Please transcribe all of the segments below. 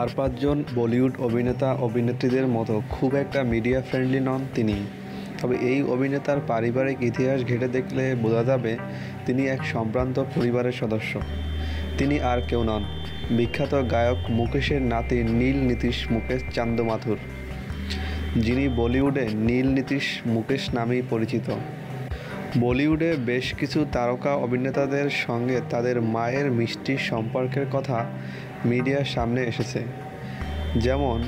আর পাঁচজন বলিউড অভিনেতা অভিনেত্রীদের মতো খুব একটা মিডিয়া ফ্রেন্ডলি নন তিনি। তবে এই অভিনেতার পারিবারিক ইতিহাস ঘেঁটে দেখলে বোঝা যাবে তিনি এক সম্ভ্রান্ত পরিবারের সদস্য। তিনি আর কেউ নন। বিখ্যাত গায়ক মুকেশের নাতি নীল নীতিশ মুকেশ চান্দমাথুর। যিনি বলিউডে নীল নীতিশ মুকেশ নামেই পরিচিত। বলিউডে বেশ কিছু তারকা অভিনেতাদের সঙ্গে তাদের মায়ের মিষ্টি সম্পর্কের কথা মিডিয়ার সামনে এসেছে। যেমন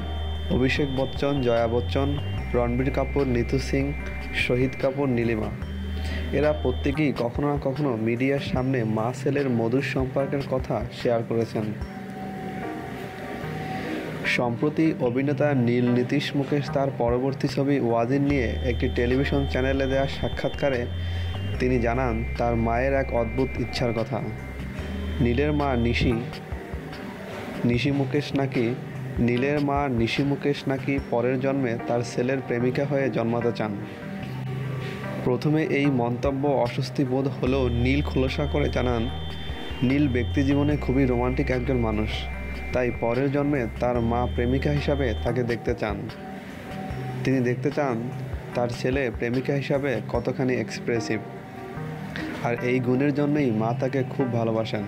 অভিষেক বচ্চন, জয়া বচ্চন, রণবীর কাপুর, নিতু সিং, শহীদ কাপুর, নীলিমা। এরা প্রত্যেকেই কখনো না কখনো মিডিয়ার সামনে মা ছেলের মধুর সম্পর্কের কথা শেয়ার করেছেন। সম্প্রতি অভিনেতা নীল নীতিশ মুকেশ তার পরবর্তী ছবি ওয়াজিন নিয়ে একটি টেলিভিশন চ্যানেলে দেওয়া সাক্ষাৎকারে তিনি জানান, তার মায়ের এক অদ্ভুত ইচ্ছার কথা। নীলের মা নিশি নিশি মুকেশ নাকি, নীলের মা নিশি মুকেশ নাকি পরের জন্মে তার ছেলের প্রেমিকা হয়ে জন্মাতে চান। প্রথমে এই মন্তব্য অস্বস্তি বোধ হলেও নীল খোলসা করে জানান, নীল ব্যক্তি জীবনে খুবই রোমান্টিক একজন মানুষ। তাই পরের জন্মে তার মা প্রেমিকা হিসাবে তাকে দেখতে চান। তিনি দেখতে চান তার ছেলে প্রেমিকা হিসাবে কতখানি এক্সপ্রেসিভ আর এই গুণের জন্যই মা তাকে খুব ভালোবাসেন।